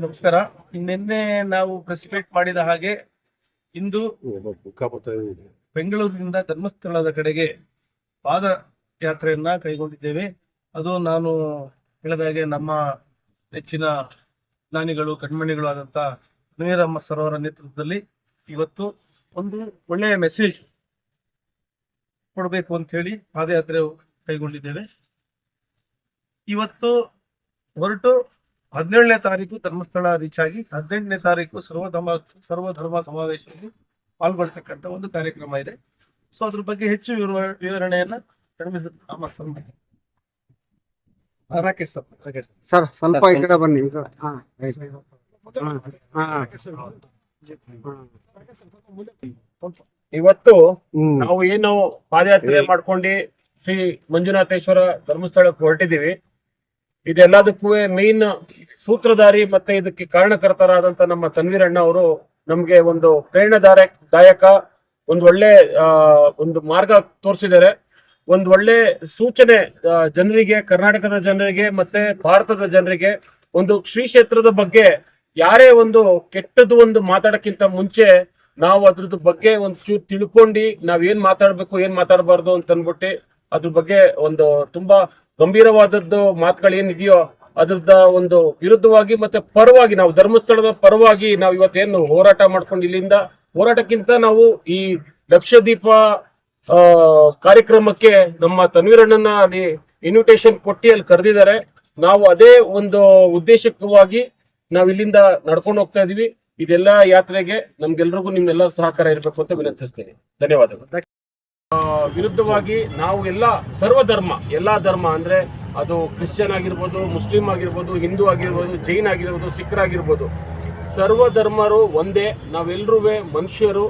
ಎಲ್ಲರಿಗೂ ನಮಸ್ಕಾರ. ನಿನ್ನೆ ನಾವು ಪ್ರೆಸಿಪೇಟ್ ಮೀಟ್ ಮಾಡಿದ ಹಾಗೆ ಇಂದು ಬೆಂಗಳೂರಿನಿಂದ ಧರ್ಮಸ್ಥಳದ ಕಡೆಗೆ ಪಾದಯಾತ್ರೆಯನ್ನ ಕೈಗೊಂಡಿದ್ದೇವೆ. ಅದು ನಾನು ಹೇಳಿದ ಹಾಗೆ ನಮ್ಮ ನೆಚ್ಚಿನ ಜ್ಞಾನಿಗಳು ಕಣ್ಮಣಿಗಳು ಆದಂತ ಮುನಿರಮ್ಮ ಸರೋವರ ನೇತೃತ್ವದಲ್ಲಿ ಇವತ್ತು ಒಂದು ಒಳ್ಳೆಯ ಮೆಸೇಜ್ ಕೊಡಬೇಕು ಅಂತ ಹೇಳಿ ಪಾದಯಾತ್ರೆ ಕೈಗೊಂಡಿದ್ದೇವೆ. ಇವತ್ತು ಹೊರಟು ಹದಿನೇಳನೇ ತಾರೀಕು ಧರ್ಮಸ್ಥಳ ರೀಚ್ ಆಗಿ ಹದಿನೆಂಟನೇ ತಾರೀಕು ಸರ್ವಧರ್ಮ ಸರ್ವಧರ್ಮ ಸಮಾವೇಶದಲ್ಲಿ ಪಾಲ್ಗೊಳ್ತಕ್ಕಂಥ ಒಂದು ಕಾರ್ಯಕ್ರಮ ಇದೆ. ಸೊ ಅದ್ರ ಬಗ್ಗೆ ಹೆಚ್ಚು ವಿವರ- ವಿವರಣೆಯನ್ನ ರಾಕೇಶ್ ಸರ್ ರಾಕೇಶ್ ಸ್ವಲ್ಪ ಈ ಕಡೆ ಬನ್ನಿ. ಇವತ್ತು ನಾವು ಏನು ಪಾದಯಾತ್ರೆ ಮಾಡ್ಕೊಂಡು ಶ್ರೀ ಮಂಜುನಾಥೇಶ್ವರ ಧರ್ಮಸ್ಥಳಕ್ಕೆ ಹೊರಟಿದೀವಿ ಇದೆಲ್ಲದಕ್ಕೂ ಮೇನ್ ಸೂತ್ರಧಾರಿ ಮತ್ತೆ ಇದಕ್ಕೆ ಕಾರಣಕರ್ತರಾದಂತ ನಮ್ಮ ತನ್ವೀರಣ್ಣ ಅವರು ನಮ್ಗೆ ಒಂದು ಪ್ರೇರಣಾದಾಯಕ, ದಾಯಕ, ಒಂದು ಒಳ್ಳೆ ಒಂದು ಮಾರ್ಗ ತೋರಿಸಿದ್ದಾರೆ. ಒಂದು ಒಳ್ಳೆ ಸೂಚನೆ ಜನರಿಗೆ, ಕರ್ನಾಟಕದ ಜನರಿಗೆ ಮತ್ತೆ ಭಾರತದ ಜನರಿಗೆ ಒಂದು ಶ್ರೀ ಕ್ಷೇತ್ರದ ಬಗ್ಗೆ ಯಾರೇ ಒಂದು ಕೆಟ್ಟದ್ದು ಒಂದು ಮಾತಾಡಕ್ಕಿಂತ ಮುಂಚೆ ನಾವು ಅದ್ರದ್ದು ಬಗ್ಗೆ ಒಂದು ಚೂರು ತಿಳ್ಕೊಂಡು ನಾವ್ ಏನ್ ಮಾತಾಡ್ಬೇಕು, ಏನ್ ಮಾತಾಡಬಾರ್ದು ಅಂತ ಅನ್ಬಿಟ್ಟು ಅದ್ರ ಬಗ್ಗೆ ಒಂದು ತುಂಬಾ ಗಂಭೀರವಾದದ್ದು ಮಾತುಗಳು ಏನಿದೆಯೋ ಅದ್ರದ ಒಂದು ವಿರುದ್ಧವಾಗಿ ಮತ್ತೆ ಪರವಾಗಿ ನಾವು ಧರ್ಮಸ್ಥಳದ ಪರವಾಗಿ ನಾವು ಇವತ್ತೇನು ಹೋರಾಟ ಮಾಡ್ಕೊಂಡು ಇಲ್ಲಿಂದ ಹೋರಾಟಕ್ಕಿಂತ ನಾವು ಈ ಲಕ್ಷದೀಪ ಕಾರ್ಯಕ್ರಮಕ್ಕೆ ನಮ್ಮ ತನ್ವೀರಣ್ಣನ ಅಲ್ಲಿ ಇನ್ವಿಟೇಷನ್ ಕೊಟ್ಟಿ ಅಲ್ಲಿ ಕರೆದಿದ್ದಾರೆ. ನಾವು ಅದೇ ಒಂದು ಉದ್ದೇಶಕ್ಕವಾಗಿ ನಾವು ಇಲ್ಲಿಂದ ನಡ್ಕೊಂಡು ಹೋಗ್ತಾ ಇದೀವಿ. ಇದೆಲ್ಲ ಯಾತ್ರೆಗೆ ನಮ್ಗೆಲ್ರಿಗೂ ನಿಮ್ಮೆಲ್ಲರ ಸಹಕಾರ ಇರಬೇಕು ಅಂತ ವಿನಂತಿಸ್ತೇನೆ. ಧನ್ಯವಾದಗಳು. ವಿರುದ್ಧವಾಗಿ ನಾವು ಎಲ್ಲ ಸರ್ವಧರ್ಮ, ಎಲ್ಲ ಧರ್ಮ ಅಂದ್ರೆ ಅದು ಕ್ರಿಶ್ಚಿಯನ್ ಆಗಿರ್ಬೋದು, ಮುಸ್ಲಿಂ ಆಗಿರ್ಬೋದು, ಹಿಂದೂ ಆಗಿರ್ಬೋದು, ಜೈನ್ ಆಗಿರ್ಬೋದು ಸಿಖ್ರಾಗಿರ್ಬೋದು ಸರ್ವಧರ್ಮರು ಒಂದೇ ನಾವೆಲ್ಲರೂ ಮನುಷ್ಯರು.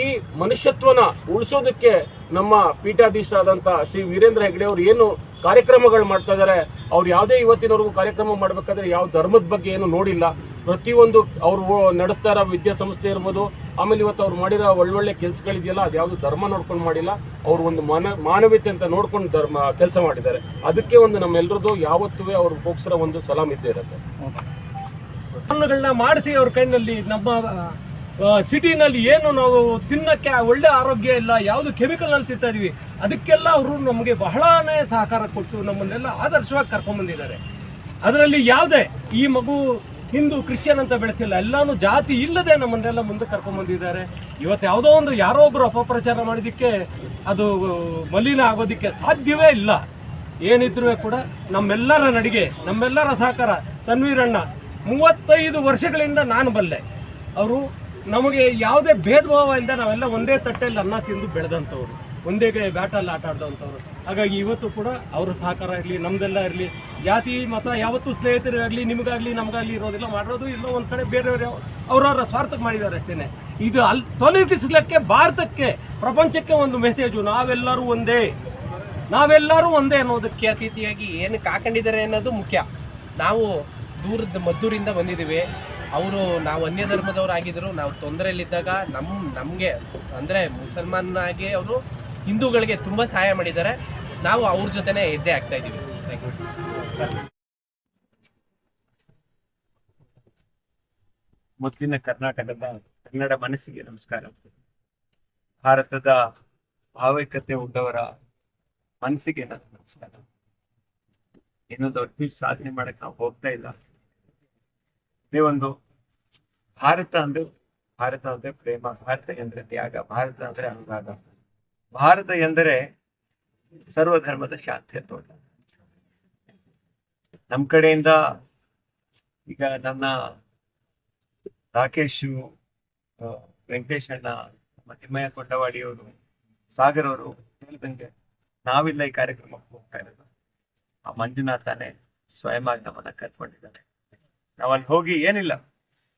ಈ ಮನುಷ್ಯತ್ವನ ಉಳಿಸೋದಕ್ಕೆ ನಮ್ಮ ಪೀಠಾಧೀಶರಾದಂಥ ಶ್ರೀ ವೀರೇಂದ್ರ ಹೆಗ್ಡೆ ಅವರು ಏನು ಕಾರ್ಯಕ್ರಮಗಳು ಮಾಡ್ತಾ ಇದ್ದಾರೆ, ಅವ್ರು ಯಾವುದೇ ಇವತ್ತಿನವರೆಗೂ ಕಾರ್ಯಕ್ರಮ ಮಾಡಬೇಕಾದ್ರೆ ಯಾವ ಧರ್ಮದ ಬಗ್ಗೆ ಏನು ನೋಡಿಲ್ಲ. ಪ್ರತಿಯೊಂದು ಅವರು ನಡೆಸ್ತಾರ ಇರೋ ವಿದ್ಯಾಸಂಸ್ಥೆ ಇರ್ಬೋದು ಆಮೇಲೆ ಇವತ್ತು ಅವ್ರು ಮಾಡಿರೋ ಒಳ್ಳೊಳ್ಳೆ ಕೆಲಸಗಳಿದೆಯಲ್ಲ ಅದು ಯಾವುದು ಧರ್ಮ ನೋಡ್ಕೊಂಡು ಮಾಡಿಲ್ಲ, ಅವ್ರು ಒಂದು ಮಾನ, ಮಾನವೀಯತೆ ಅಂತ ನೋಡ್ಕೊಂಡು ಧರ್ಮ, ಕೆಲಸ ಮಾಡಿದ್ದಾರೆ. ಅದಕ್ಕೆ ಒಂದು ನಮ್ಮೆಲ್ಲರದ್ದು ಯಾವತ್ತೂ ಅವ್ರಿಗೋಸ್ಕರ ಒಂದು ಸಲಾಮ್ ಇದ್ದೇ ಇರುತ್ತೆ. ಹಣ್ಣುಗಳನ್ನ ಮಾಡಿಸಿ ಅವ್ರ ಕೈನಲ್ಲಿ ನಮ್ಮ ಸಿಟಿನಲ್ಲಿ ಏನು ನಾವು ತಿನ್ನಕ್ಕೆ ಒಳ್ಳೆ ಆರೋಗ್ಯ ಇಲ್ಲ, ಯಾವುದು ಕೆಮಿಕಲ್ನಲ್ಲಿ ತಿಂತಾ ಇದೀವಿ, ಅದಕ್ಕೆಲ್ಲ ಅವರು ನಮಗೆ ಬಹಳನೇ ಸಹಕಾರ ಕೊಟ್ಟು ನಮ್ಮನ್ನೆಲ್ಲ ಆದರ್ಶವಾಗಿ ಕರ್ಕೊಂಡ್ಬಂದಿದ್ದಾರೆ ಅದರಲ್ಲಿ ಯಾವುದೇ ಈ ಮಗು ಹಿಂದೂ ಕ್ರಿಶ್ಚಿಯನ್ ಅಂತ ಬೆಳೆಸಿಲ್ಲ. ಎಲ್ಲಾನು ಜಾತಿ ಇಲ್ಲದೆ ನಮ್ಮನ್ನೆಲ್ಲ ಮುಂದೆ ಕರ್ಕೊಂಡ್ಬಂದಿದ್ದಾರೆ ಇವತ್ತು ಯಾವುದೋ ಒಂದು ಯಾರೋ ಒಬ್ಬರು ಅಪಪ್ರಚಾರ ಮಾಡಿದ್ದಕ್ಕೆ ಅದು ಮಲಿನ ಆಗೋದಕ್ಕೆ ಸಾಧ್ಯವೇ ಇಲ್ಲ. ಏನಿದ್ರೂ ಕೂಡ ನಮ್ಮೆಲ್ಲರ ನಡಿಗೆ, ನಮ್ಮೆಲ್ಲರ ಸಹಕಾರ ತನ್ವೀರಣ್ಣ ಮೂವತ್ತೈದು ವರ್ಷಗಳಿಂದ ನಾನು ಬಲ್ಲೆ. ಅವರು ನಮಗೆ ಯಾವುದೇ ಭೇದ ಭಾವ ಇಲ್ಲದೆ ನಾವೆಲ್ಲ ಒಂದೇ ತಟ್ಟೆಯಲ್ಲಿ ಅನ್ನ ತಿಂದು ಬೆಳೆದಂಥವ್ರು. ಒಂದೇ ಕೈ ಬ್ಯಾಟಲ್ಲಿ ಆಟ ಆಡಿದಂಥವ್ರು ಹಾಗಾಗಿ ಇವತ್ತು ಕೂಡ ಅವ್ರ ಸಹಕಾರ ಇರಲಿ, ನಮ್ದೆಲ್ಲ ಇರಲಿ. ಜಾತಿ, ಮತ ಯಾವತ್ತೂ ಸ್ನೇಹಿತರಾಗಲಿ ನಿಮಗಾಗಲಿ, ನಮಗಾಗಲಿ ಇರೋದಿಲ್ಲ, ಮಾಡಿರೋದು ಇಲ್ಲೋ ಒಂದು ಕಡೆ ಬೇರೆಯವರು ಅವರವರ ಸ್ವಾರ್ಥಕ್ಕೆ ಮಾಡಿದ್ದಾರೆ ಅಷ್ಟೇ ಇದು ಅಲ್ಲಿ ತೊಲಗಿಸ್ಲಿಕ್ಕೆ ಭಾರತಕ್ಕೆ, ಪ್ರಪಂಚಕ್ಕೆ ಒಂದು ಮೆಸೇಜು ನಾವೆಲ್ಲರೂ ಒಂದೇ. ನಾವೆಲ್ಲರೂ ಒಂದೇ ಅನ್ನೋದಕ್ಕೆ. ಅತಿಥಿಯಾಗಿ ಏನಕ್ಕೆ ಹಾಕೊಂಡಿದ್ದಾರೆ ಅನ್ನೋದು ಮುಖ್ಯ. ನಾವು ದೂರದ ಮದ್ದೂರಿಂದ ಬಂದಿದ್ದೀವಿ. ಅವರು ನಾವು ಅನ್ಯ ಧರ್ಮದವರಾಗಿದ್ದರು ನಾವು ತೊಂದರೆಯಲ್ಲಿದ್ದಾಗ ನಮ್ಮ ನಮಗೆ ಅಂದರೆ ಮುಸಲ್ಮಾನಾಗಿ ಅವರು ಹಿಂದೂಗಳಿಗೆ ತುಂಬ ಸಹಾಯ ಮಾಡಿದ್ದಾರೆ. ನಾವು ಅವ್ರ ಜೊತೆನೆ ಹೆಜ್ಜೆ ಆಗ್ತಾ ಇದೀವಿ ಮೊದಲಿನ ಕರ್ನಾಟಕದ ಕನ್ನಡ ಮನಸ್ಸಿಗೆ ನಮಸ್ಕಾರ. ಭಾರತದ ಭಾವೈಕ್ಯತೆ ಉಳ್ಳವರ ಮನಸ್ಸಿಗೆ ನಮಸ್ಕಾರ. ಏನೋ ದೊಡ್ಡ ಸಾಧನೆ ಮಾಡಕ್ ನಾವು ಹೋಗ್ತಾ ಇಲ್ಲ. ಇದೇ ಒಂದು ಭಾರತ ಅಂದ್ರೆ ಭಾರತ ಅಂದ್ರೆ ಪ್ರೇಮ, ಭಾರತ ಅಂದ್ರೆ ತ್ಯಾಗ, ಭಾರತ ಅಂದ್ರೆ ಅನುರಾಗ. ಭಾರತ ಎಂದರೆ ಸರ್ವಧರ್ಮದ ಶಾಂತಿಯ ತೋಟ. ನಮ್ಮ ಕಡೆಯಿಂದ ಈಗ ನನ್ನ ರಾಕೇಶು ವೆಂಕಟೇಶಣ್ಣ ನಮ್ಮ ತಿಮ್ಮಯ್ಯ ಕೊಂಡವಾಡಿಯವರು ಸಾಗರ್ ಅವರು ಹೇಳಿದಂಗೆ ನಾವಿಲ್ಲ ಈ ಕಾರ್ಯಕ್ರಮಕ್ಕೆ ಹೋಗ್ತಾ ಇರೋದು. ಆ ಮಂಜುನಾಥನೇ ಸ್ವಯಂ ಆಗಿ ನಮ್ಮನ್ನ ಕರ್ಕೊಂಡಿದ್ದಾರೆ. ನಾವಲ್ಲಿ ಹೋಗಿ ಏನಿಲ್ಲ,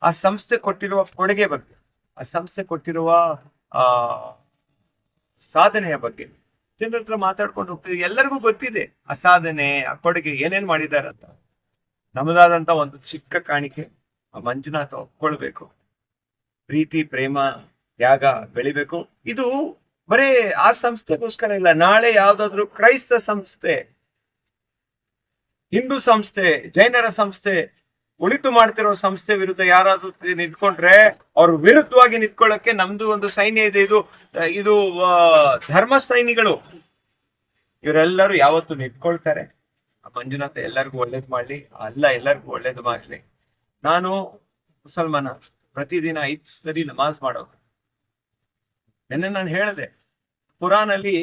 ಆ ಸಂಸ್ಥೆ ಕೊಟ್ಟಿರುವ ಕೊಡುಗೆ ಬಗ್ಗೆ, ಆ ಸಂಸ್ಥೆ ಕೊಟ್ಟಿರುವ, ಆ ಸಾಧನೆಯ ಬಗ್ಗೆ. ಜನರ ಹತ್ರ ಮಾತಾಡ್ಕೊಂಡು ಹೋಗ್ತಿದ್ರು ಎಲ್ಲರಿಗೂ ಗೊತ್ತಿದೆ, ಆ ಸಾಧನೆ, ಆ ಕೊಡುಗೆ ಏನೇನ್ ಮಾಡಿದಾರಂತ ನಮ್ಮದಾದಂತ ಒಂದು ಚಿಕ್ಕ ಕಾಣಿಕೆ, ಆ ಮಂಜುನಾಥ ಒಪ್ಕೊಳ್ಬೇಕು. ಪ್ರೀತಿ, ಪ್ರೇಮ, ತ್ಯಾಗ ಬೆಳಿಬೇಕು. ಇದು ಬರೇ ಆ ಸಂಸ್ಥೆಗೋಸ್ಕರ ಇಲ್ಲ. ನಾಳೆ ಯಾವ್ದಾದ್ರು ಕ್ರೈಸ್ತ ಸಂಸ್ಥೆ, ಹಿಂದೂ ಸಂಸ್ಥೆ, ಜೈನರ ಸಂಸ್ಥೆ ಉಳಿತು ಮಾಡ್ತಿರೋ ಸಂಸ್ಥೆ ವಿರುದ್ಧ ಯಾರಾದ್ರೂ ನಿಂತ್ಕೊಂಡ್ರೆ ಅವ್ರ ವಿರುದ್ಧವಾಗಿ ನಿಂತ್ಕೊಳ್ಳಕ್ಕೆ ನಮ್ದು ಒಂದು ಸೈನ್ಯ ಇದೆ. ಇದು ಇದು ಧರ್ಮ ಸೈನಿಗಳು. ಇವರೆಲ್ಲರೂ ಯಾವತ್ತು ನಿಂತ್ಕೊಳ್ತಾರೆ. ಆ ಮಂಜುನಾಥ ಎಲ್ಲರಿಗೂ ಒಳ್ಳೇದ್ ಮಾಡ್ಲಿ. ಅಲ್ಲ, ಎಲ್ಲರಿಗೂ ಒಳ್ಳೇದು ಮಾಡ್ಲಿ. ನಾನು ಮುಸಲ್ಮಾನ. ಪ್ರತಿದಿನ ಐದು ಸರಿ ನಮಾಜ್ ಮಾಡೋದು. ನಿನ್ನೆ ನಾನು ಹೇಳಿದೆ, ಕುರಾನಲ್ಲಿ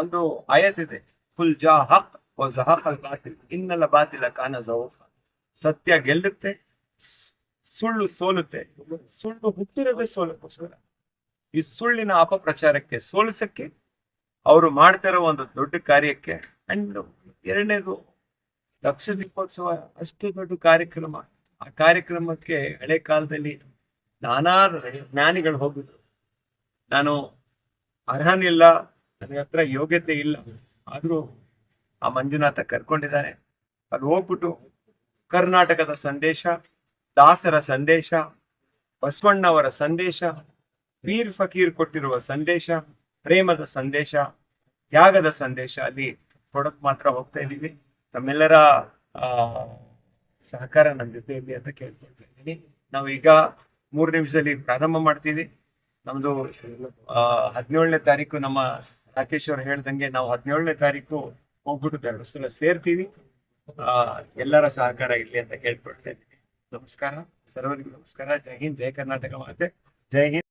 ಒಂದು ಆಯತ್ ಇದೆ. ಫುಲ್ ಜಾ ಹಕ್ ಅಲ್ ಬಾತಿಲ್. ಇನ್ನೆಲ್ಲ ಬಾತಿಲ್ಲ ಕಾನ ಸತ್ಯ ಗೆಲ್ಲುತ್ತೆ, ಸುಳ್ಳು ಸೋಲುತ್ತೆ. ಸುಳ್ಳು ಹುಟ್ಟಿರೋದೇ ಸೋಲಕ್ಕೋಸ್ಕರ. ಈ ಸುಳ್ಳಿನ ಅಪಪ್ರಚಾರಕ್ಕೆ, ಸೋಲಿಸಕ್ಕೆ ಅವರು ಮಾಡ್ತಿರೋ ಒಂದು ದೊಡ್ಡ ಕಾರ್ಯಕ್ಕೆ ಅಂಡ್ ಎರಡನೇದು ಲಕ್ಷ ದೀಪೋತ್ಸವ, ಅಷ್ಟು ದೊಡ್ಡ ಕಾರ್ಯಕ್ರಮ. ಆ ಕಾರ್ಯಕ್ರಮಕ್ಕೆ ಹಳೆ ಕಾಲದಲ್ಲಿ ನಾನಾ ಜ್ಞಾನಿಗಳು ಹೋಗಿದ್ರು. ನಾನು ಅರ್ಹನಿಲ್ಲ, ನನ್ನ ಹತ್ರ ಯೋಗ್ಯತೆ ಇಲ್ಲ. ಆದರೂ ಆ ಮಂಜುನಾಥ ಕರ್ಕೊಂಡಿದ್ದಾರೆ. ಅಲ್ಲಿ ಹೋಗ್ಬಿಟ್ಟು ಕರ್ನಾಟಕದ ಸಂದೇಶ, ದಾಸರ ಸಂದೇಶ, ಬಸವಣ್ಣವರ ಸಂದೇಶ, ಪೀರ್ ಫಕೀರ್ ಕೊಟ್ಟಿರುವ ಸಂದೇಶ, ಪ್ರೇಮದ ಸಂದೇಶ, ತ್ಯಾಗದ ಸಂದೇಶ ಅಲ್ಲಿ ಕೊಡಕ್ ಮಾತ್ರ ಹೋಗ್ತಾ ಇದ್ದೀವಿ. ತಮ್ಮೆಲ್ಲರ ಸಹಕಾರ ನನ್ನ ಜೊತೆಯಲ್ಲಿ ಅಂತ ಕೇಳ್ಕೊಳ್ತಾ ಇದ್ದೀನಿ. ನಾವು ಈಗ ಮೂರು ನಿಮಿಷದಲ್ಲಿ ಪ್ರಾರಂಭ ಮಾಡ್ತೀವಿ. ನಮ್ದು, ಆ, ಹದಿನೇಳನೇ ತಾರೀಕು ನಮ್ಮ ರಾಕೇಶ್ ಅವ್ರು ಹೇಳ್ದಂಗೆ ನಾವು ಹದಿನೇಳನೇ ತಾರೀಕು ಹೋಗ್ಬಿಟ್ಟು ಎರಡು ಸಲ ಸೇರ್ತೀವಿ. ಎಲ್ಲರ ಸಹಕಾರ ಇರಲಿ ಅಂತ ಕೇಳ್ಕೊಳ್ತೇನೆ ನಮಸ್ಕಾರ. ಸರ್ವರಿಗೂ ನಮಸ್ಕಾರ. ಜೈ ಹಿಂದ್, ಜೈ ಕರ್ನಾಟಕ ಮಾತೆ. ಜೈ ಹಿಂದ್.